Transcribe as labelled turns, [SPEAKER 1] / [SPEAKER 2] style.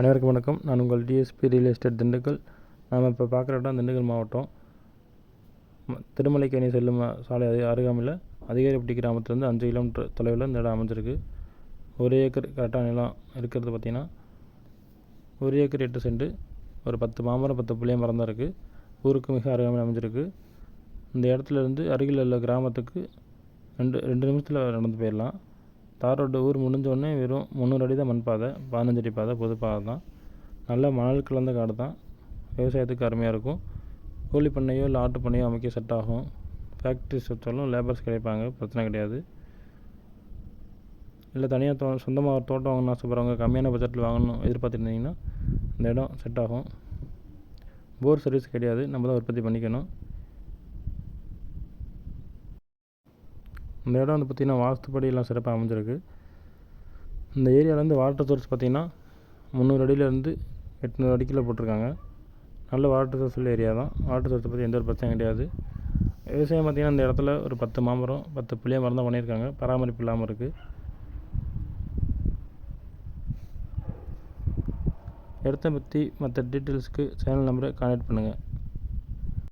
[SPEAKER 1] அனைவருக்கும் வணக்கம். நான் உங்கள் டிஎஸ்பி ரியல் எஸ்டேட் திண்டுக்கல். நாம் இப்போ பார்க்குற இடம் திண்டுக்கல் மாவட்டம். ம- திருமலைக்கேணி செல்லும் சாலை அரு அருகாமையில் அதிகாரிப்பட்டி கிராமத்துலேருந்து அஞ்சு கிலோமீட்டர் தொலைவில் இந்த இடம் அமைஞ்சிருக்கு. ஒரு ஏக்கர் கரெக்டாக நிலம் இருக்கிறது பார்த்திங்கன்னா ஒரு ஏக்கர் எட்டு சென்ட் ஒரு பத்து மாமரம் பத்து புளிய மரம் தான் இருக்குது ஊருக்கு மிக அருகாமையில் அமைஞ்சிருக்கு. இந்த இடத்துல இருந்து அருகில் உள்ள கிராமத்துக்கு ரெண்டு ரெண்டு நிமிஷத்தில் நடந்து போயிடலாம். தார் ரோடு ஊர் முடிஞ்சோடனே வெறும் முந்நூறு அடி தான் மண் பாதை பதினஞ்சு அடி பாதை பொது பாதை தான். நல்ல மணல் கலந்த காடு தான். விவசாயத்துக்கு அருமையாக இருக்கும். கோழி பண்ணையோ இல்லை ஆட்டு பண்ணையோ அமைக்க செட் ஆகும். ஃபேக்ட்ரிஸ் வச்சாலும் லேபர்ஸ் கிடைப்பாங்க பிரச்சனை கிடையாது. இல்லை தனியாக தோ சொந்தமாக ஒரு தோட்டம் வாங்கணும் ஆசைப்படுறவங்க கம்மியான பட்ஜெட்டில் வாங்கணும் எதிர்பார்த்துருந்தீங்கன்னா இந்த இடம் செட் ஆகும். போர் சர்வீஸ் கிடையாது. நம்ம தான் உற்பத்தி பண்ணிக்கணும். இந்த இடம் வந்து பார்த்திங்கன்னா வாஸ்துப்படியெல்லாம் சிறப்பாக அமைஞ்சிருக்கு. இந்த ஏரியாவிலேருந்து வாட்டர் சோர்ஸ் பார்த்திங்கன்னா முந்நூறு அடியிலேருந்து எட்நூறு அடிக்கில் போட்டிருக்காங்க. நல்ல வாட்டர் சோர்ஸ் உள்ள ஏரியா தான். வாட்டர் சோர்ஸை பற்றி எந்த ஒரு பிரச்சனையும் கிடையாது. விவசாயம் பார்த்திங்கன்னா இந்த இடத்துல ஒரு பத்து மாமரம் பத்து புளிய மரம் தான் பண்ணியிருக்காங்க. பராமரிப்பு இல்லாமல் இருக்குது இடத்த பற்றி மற்ற டீட்டெயில்ஸ்க்கு சேனல் நம்பரை கான்டாக்ட் பண்ணுங்கள்